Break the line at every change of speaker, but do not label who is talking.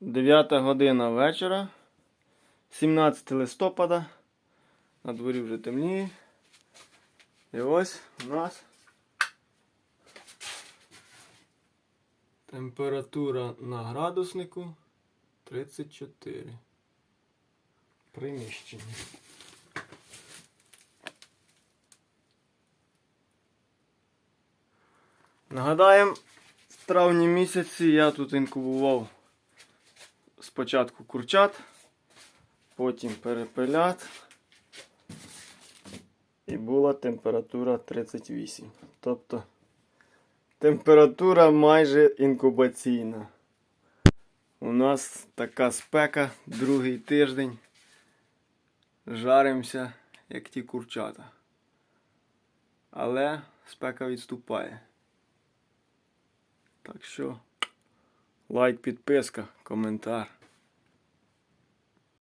9 година вечора. 17 листопада. На дворі вже темніє. І ось у нас температура на градуснику 34. Приміщення. Нагадаємо, в травні місяці я тут інкубував спочатку курчат, потім перепелят. І була температура 38. Тобто температура майже інкубаційна. У нас така спека, другий тиждень. Жаримося, як ті курчата. Але спека відступає. Так що лайк, підписка, коментар.